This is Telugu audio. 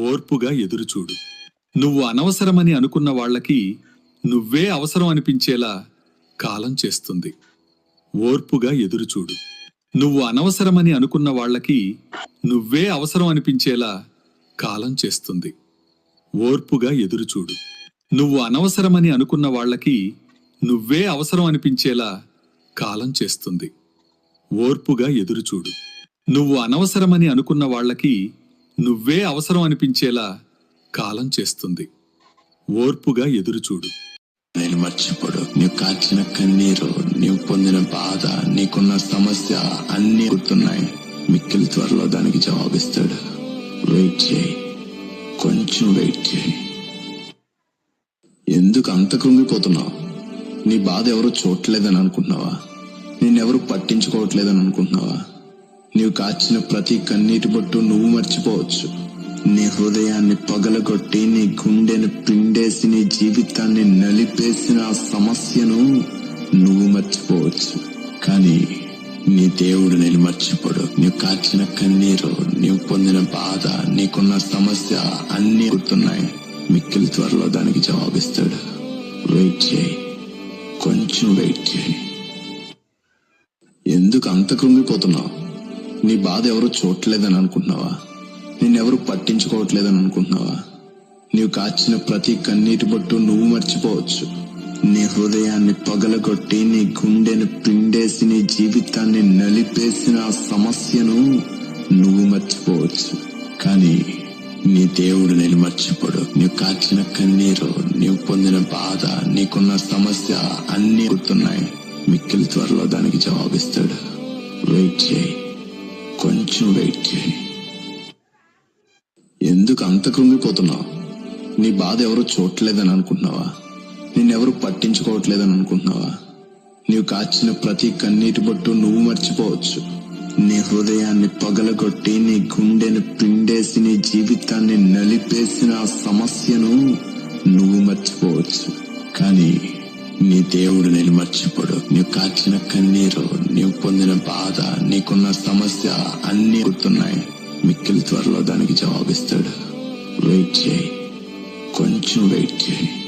ఓర్పుగా ఎదురుచూడు. నువ్వు అనవసరమని అనుకున్న వాళ్ళకి నువ్వే అవసరం అనిపించేలా కాలం చేస్తుంది. ఓర్పుగా ఎదురుచూడు. నువ్వు అనవసరమని అనుకున్న వాళ్ళకి నువ్వే అవసరం అనిపించేలా కాలం చేస్తుంది. ఓర్పుగా ఎదురుచూడు. నువ్వు అనవసరమని అనుకున్న వాళ్ళకి నువ్వే అవసరం అనిపించేలా కాలం చేస్తుంది. ఓర్పుగా ఎదురుచూడు. నువ్వు అనవసరమని అనుకున్న వాళ్ళకి నువ్వే అవసరం అనిపించేలా కాలం చేస్తుంది. ఓర్పుగా ఎదురుచూడు నేను మర్చిపోడు. నీవు కాచిన కన్నీరు నీవు పొందిన బాధ నీకున్న సమస్య అన్ని గుర్తున్నాయి. మిక్కిలి త్వరలో దానికి జవాబిస్తాడు. వెయిట్ చేయి. కొంచెం వెయిట్ చేయి. ఎందుకు అంత కృంగిపోతున్నావు? నీ బాధ ఎవరు చూడలేదని అనుకుంటున్నావా? నిన్నెవరు పట్టించుకోవట్లేదని అనుకుంటున్నావా? నీవు కాచిన ప్రతి కన్నీటి బొట్టు నువ్వు మర్చిపోవచ్చు. నీ హృదయాన్ని పగలగొట్టి నీ గుండెను పిండేసి నీ జీవితాన్ని నలిపేసిన ఆ సమస్యను నువ్వు మర్చిపోవచ్చు. కానీ నీ దేవుడు నేను మర్చిపోడు. నీవు కాచిన కన్నీరు నీవు పొందిన బాధ నీకున్న సమస్య అన్ని గుర్తున్నాయి. మిక్కిలి త్వరలో దానికి జవాబిస్తాడు. వెయిట్ చేయి. కొంచెం వెయిట్ చేయి. ఎందుకు అంత కృంగిపోతున్నావు? నీ బాధ ఎవరు చూడలేదని అనుకుంటున్నావా? నిన్నెవరు పట్టించుకోవట్లేదని అనుకుంటున్నావా? నీవు కాచిన ప్రతి కన్నీటి బొట్టు నువ్వు మర్చిపోవచ్చు. నీ హృదయాన్ని పగలగొట్టి నీ గుండెని పిండేసి నీ జీవితాన్ని నలిపేసిన ఆ సమస్యను నువ్వు మర్చిపోవచ్చు. కానీ నీ దేవుడు నేను మర్చిపోడు. నీవు కాచిన కన్నీరు నీవు పొందిన బాధ నీకున్న సమస్య అన్ని గుర్తున్నాయి. మిక్కిలి త్వరలో దానికి జవాబిస్తాడు. వెయిట్ చేయి. కొంచెం వెయిట్ చేయి. ఎందుకు అంత కృంగిపోతున్నావు? నీ బాధ ఎవరు చూడలేదని అనుకుంటున్నావా? నిన్నెవరు పట్టించుకోవట్లేదని అనుకుంటున్నావా? నీవు కాచిన ప్రతి కన్నీటి బొట్టు నువ్వు మర్చిపోవచ్చు. నీ హృదయాన్ని పగలగొట్టి నీ గుండెని పిండేసి నీ జీవితాన్ని నలిపేసిన ఆ సమస్యను నువ్వు మర్చిపోవచ్చు. కానీ నీ దేవుడు నేను మర్చిపోడు. నీవు కాచిన కన్నీరు నీవు పొందిన బాధ నీకున్న సమస్య అన్ని గుర్తున్నాయి. మిక్కిలి త్వరలో దానికి జవాబిస్తాడు. వెయిట్ చేయి. కొంచెం వెయిట్ చేయి.